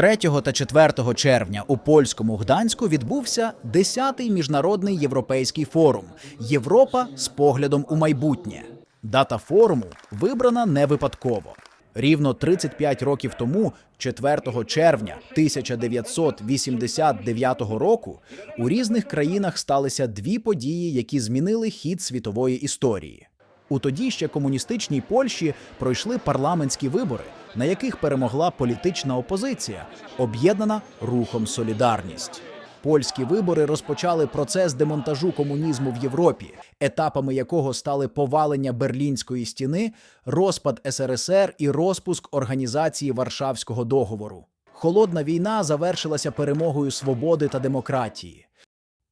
3 та 4 червня у польському Гданську відбувся 10-й міжнародний європейський форум Європа з поглядом у майбутнє. Дата форуму вибрана не випадково. Рівно 35 років тому, 4 червня 1989 року, у різних країнах сталися дві події, які змінили хід світової історії. У тоді ще комуністичній Польщі пройшли парламентські вибори, на яких перемогла політична опозиція, об'єднана рухом Солідарність. Польські вибори розпочали процес демонтажу комунізму в Європі, етапами якого стали повалення Берлінської стіни, розпад СРСР і розпуск організації Варшавського договору. Холодна війна завершилася перемогою свободи та демократії.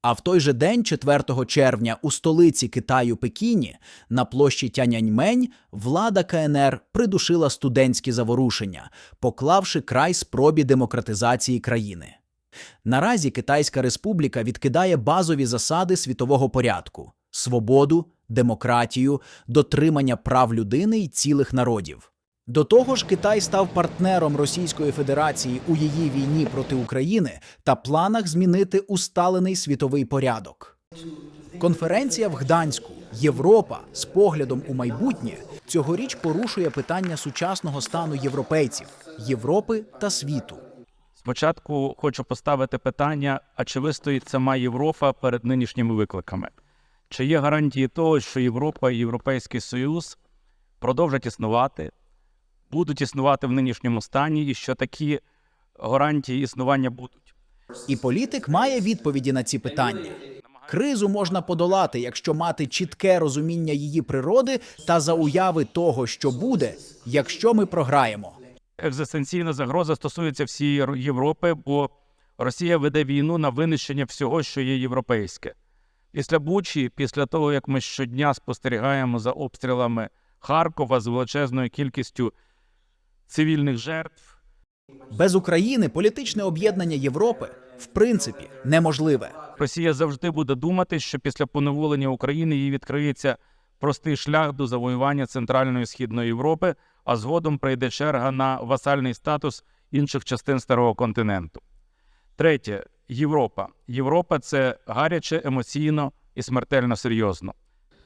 А в той же день, 4 червня, у столиці Китаю Пекіні, на площі Тяньаньмень, влада КНР придушила студентські заворушення, поклавши край спробі демократизації країни. Наразі Китайська Республіка відкидає базові засади світового порядку: свободу, демократію, дотримання прав людини і цілих народів. До того ж, Китай став партнером Російської Федерації у її війні проти України та планах змінити усталений світовий порядок. Конференція в Гданську Європа з поглядом у майбутнє цьогоріч порушує питання сучасного стану європейців, Європи та світу. Спочатку хочу поставити питання: а чи вистоїть сама Європа перед нинішніми викликами? Чи є гарантії того, що Європа і Європейський Союз продовжать існувати, будуть існувати в нинішньому стані, і що такі гарантії існування будуть? І політик має відповіді на ці питання. Кризу можна подолати, якщо мати чітке розуміння її природи та за уяви того, що буде, якщо ми програємо. Екзистенційна загроза стосується всієї Європи, бо Росія веде війну на винищення всього, що є європейське. Після Бучі, після того, як ми щодня спостерігаємо за обстрілами Харкова з величезною кількістю цивільних жертв, Без України політичне об'єднання Європи в принципі неможливе. Росія завжди буде думати, що після поневолення України їй відкриється простий шлях до завоювання Центральної і Східної Європи, а згодом прийде черга на васальний статус інших частин старого континенту. Третє Європа. Європа це гаряче, емоційно і смертельно серйозно.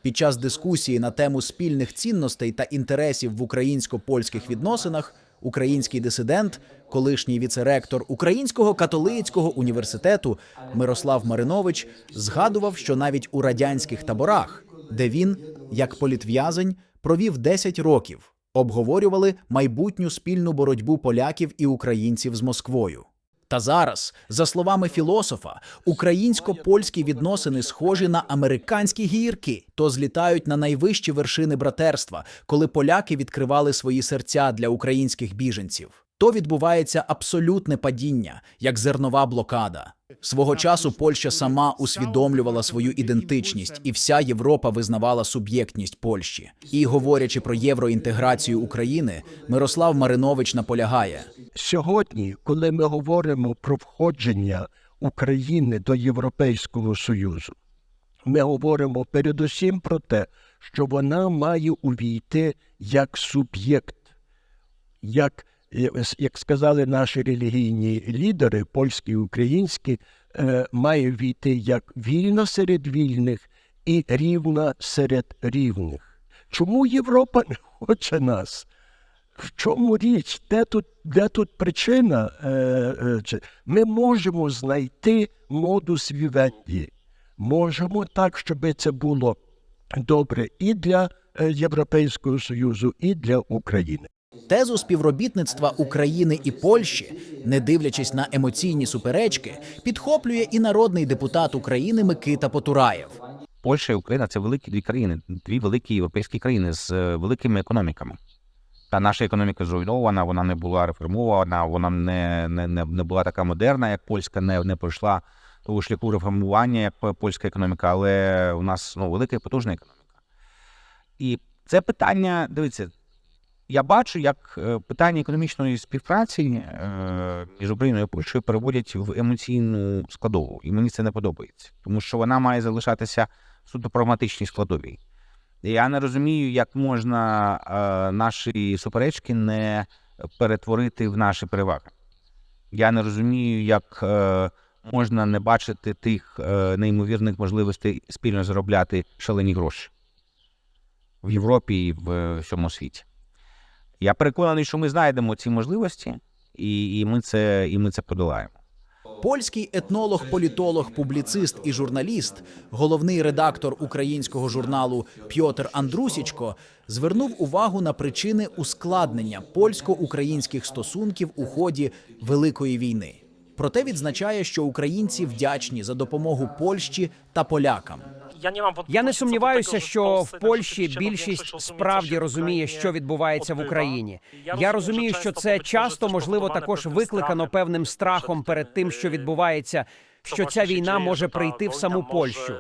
Під час дискусії на тему спільних цінностей та інтересів в українсько-польських відносинах український дисидент, колишній віцеректор Українського католицького університету Мирослав Маринович згадував, що навіть у радянських таборах, де він, як політв'язень, провів 10 років, обговорювали майбутню спільну боротьбу поляків і українців з Москвою. Та зараз, за словами філософа, українсько-польські відносини схожі на американські гірки, то злітають на найвищі вершини братерства, коли поляки відкривали свої серця для українських біженців. То відбувається абсолютне падіння, як зернова блокада. Свого часу Польща сама усвідомлювала свою ідентичність, і вся Європа визнавала суб'єктність Польщі. І говорячи про євроінтеграцію України, Мирослав Маринович наполягає. Сьогодні, коли ми говоримо про входження України до Європейського Союзу, ми говоримо передусім про те, що вона має увійти як суб'єкт, як, як сказали наші релігійні лідери, польські і українські, е, має війти як вільна серед вільних і рівна серед рівних. Чому Європа не хоче нас? В чому річ? Де тут, де тут причина? Е, е, Ми можемо знайти модус вівенді. Можемо так, щоб це було добре і для е, Європейського Союзу, і для України. Тезу співробітництва України і Польщі, не дивлячись на емоційні суперечки, підхоплює і народний депутат України Микита Потураєв. Польща і Україна це великі дві країни, дві великі європейські країни з е, великими економіками. Та наша економіка зруйнована, вона не була реформована, вона не, не, не, не була така модерна, як польська, не, не пройшла того шляху реформування, як польська економіка, але у нас ну, велика і потужна економіка. І це питання, дивіться, я бачу, як е, питання економічної співпраці е, між Україною і Польщею переводять в емоційну складову. І мені це не подобається, тому що вона має залишатися суто прагматичній складовій. Я не розумію, як можна е, наші суперечки не перетворити в наші переваги. Я не розумію, як можна не бачити тих неймовірних можливостей спільно заробляти шалені гроші в Європі і в всьому світі. Я переконаний, що ми знайдемо ці можливості, і, і, ми, це, і ми це подолаємо. Польський етнолог, політолог, публіцист і журналіст, головний редактор українського журналу Пьотр Андрусічко звернув увагу на причини ускладнення польсько-українських стосунків у ході Великої війни. Проте відзначає, що українці вдячні за допомогу Польщі та полякам. Я не сумніваюся, що в Польщі більшість справді розуміє, що відбувається в Україні. Я розумію, що це часто можливо також викликано певним страхом перед тим, що відбувається, що ця війна може прийти в саму Польщу.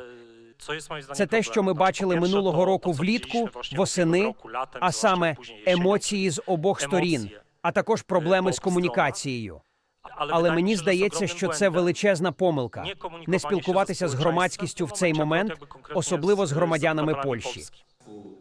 Це те, що ми бачили минулого року влітку, восени, а саме емоції з обох сторін, а також проблеми з комунікацією. Але мені здається, що це величезна помилка не спілкуватися з громадськістю в цей момент, особливо з громадянами Польщі.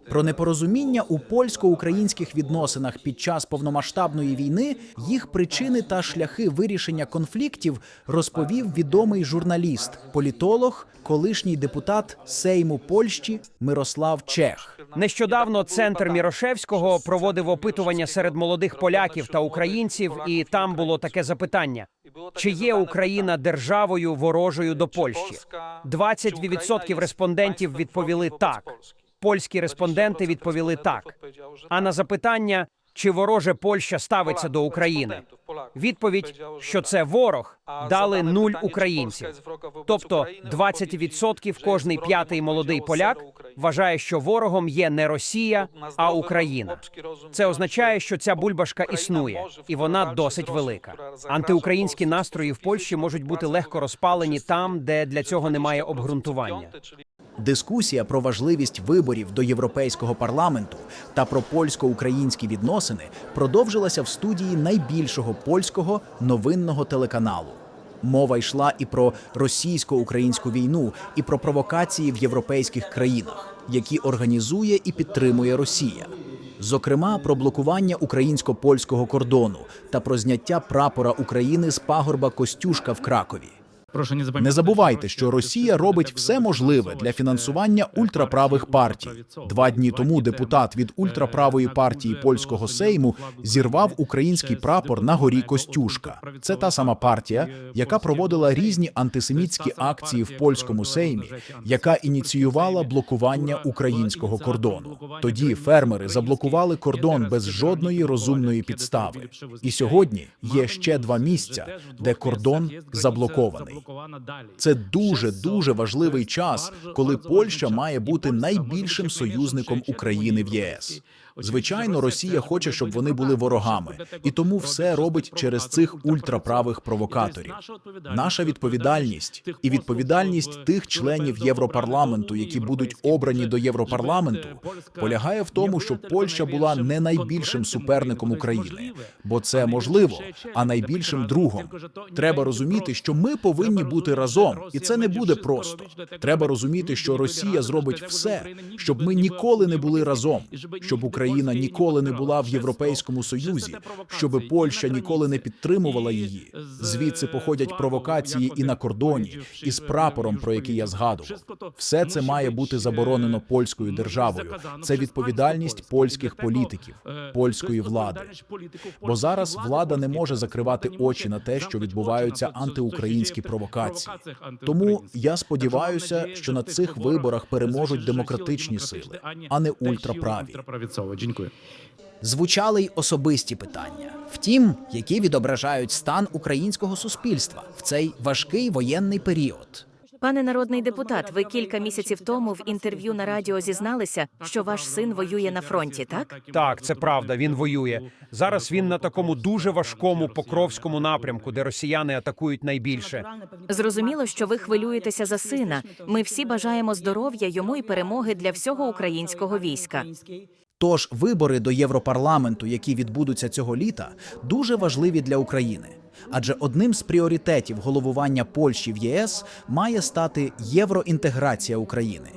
Про непорозуміння у польсько-українських відносинах під час повномасштабної війни, їх причини та шляхи вирішення конфліктів розповів відомий журналіст, політолог, колишній депутат Сейму Польщі Мирослав Чех. Нещодавно центр Мірошевського проводив опитування серед молодих поляків та українців, і там було таке запитання: чи є Україна державою ворожою до Польщі? 22% респондентів відповіли так. Польські респонденти відповіли так. А на запитання, чи вороже Польща ставиться до України, відповідь, що це ворог, дали нуль українців. Тобто 20% кожний п'ятий молодий поляк вважає, що ворогом є не Росія, а Україна. Це означає, що ця бульбашка існує, і вона досить велика. Антиукраїнські настрої в Польщі можуть бути легко розпалені там, де для цього немає обґрунтування. Дискусія про важливість виборів до європейського парламенту та про польсько-українські відносини продовжилася в студії найбільшого польського новинного телеканалу. Мова йшла і про російсько-українську війну, і про провокації в європейських країнах, які організує і підтримує Росія. Зокрема, про блокування українсько-польського кордону та про зняття прапора України з пагорба Костюшка в Кракові. Прошу не Не забувайте, що Росія робить все можливе для фінансування ультраправих партій. Два дні тому депутат від ультраправої партії польського сейму зірвав український прапор на горі Костюшка. Це та сама партія, яка проводила різні антисемітські акції в польському сеймі, яка ініціювала блокування українського кордону. Тоді фермери заблокували кордон без жодної розумної підстави. І сьогодні є ще два місця, де кордон заблокований. Це дуже дуже важливий час, коли Польща має бути найбільшим союзником України в ЄС. Звичайно, Росія хоче, щоб вони були ворогами, і тому все робить через цих ультраправих провокаторів. Наша відповідальність і відповідальність тих членів Європарламенту, які будуть обрані до Європарламенту, полягає в тому, щоб Польща була не найбільшим суперником України, бо це можливо, а найбільшим другом. Треба розуміти, що ми повинні бути разом, і це не буде просто. Треба розуміти, що Росія зробить все, щоб ми ніколи не були разом, щоб Україна ніколи не була в Європейському Союзі, щоб Польща ніколи не підтримувала її. Звідси походять провокації і на кордоні, і з прапором, про який я згадував. Все це має бути заборонено польською державою. Це відповідальність польських політиків, польської влади. Бо зараз влада не може закривати очі на те, що відбуваються антиукраїнські провокації. Тому я сподіваюся, що на цих виборах переможуть демократичні сили, а не ультраправі. Звучали й особисті питання, втім, які відображають стан українського суспільства в цей важкий воєнний період. Пане народний депутат, ви кілька місяців тому в інтерв'ю на радіо зізналися, що ваш син воює на фронті, так? Так, це правда. Він воює зараз. Він на такому дуже важкому покровському напрямку, де росіяни атакують найбільше. Зрозуміло, що ви хвилюєтеся за сина. Ми всі бажаємо здоров'я йому і перемоги для всього українського війська. Тож вибори до Європарламенту, які відбудуться цього літа, дуже важливі для України. Адже одним з пріоритетів головування Польщі в ЄС має стати євроінтеграція України.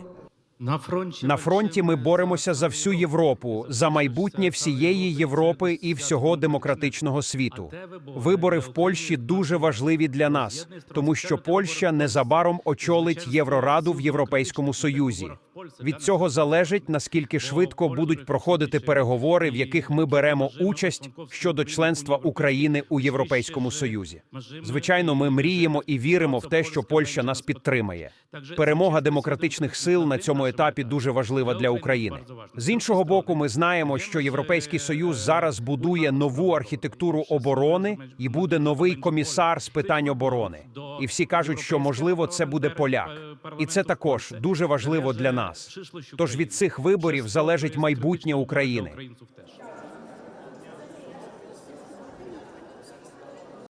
На фронті на фронті ми боремося за всю Європу, за майбутнє всієї Європи і всього демократичного світу. Вибори в Польщі дуже важливі для нас, тому що Польща незабаром очолить Єврораду в Європейському Союзі. Від цього залежить наскільки швидко будуть проходити переговори, в яких ми беремо участь щодо членства України у Європейському Союзі. Звичайно, ми мріємо і віримо в те, що Польща нас підтримає. Перемога демократичних сил на цьому етапі дуже важлива для України. З іншого боку, ми знаємо, що Європейський Союз зараз будує нову архітектуру оборони і буде новий комісар з питань оборони. І всі кажуть, що можливо це буде поляк, і це також дуже важливо для нас. Тож від цих виборів залежить майбутнє України.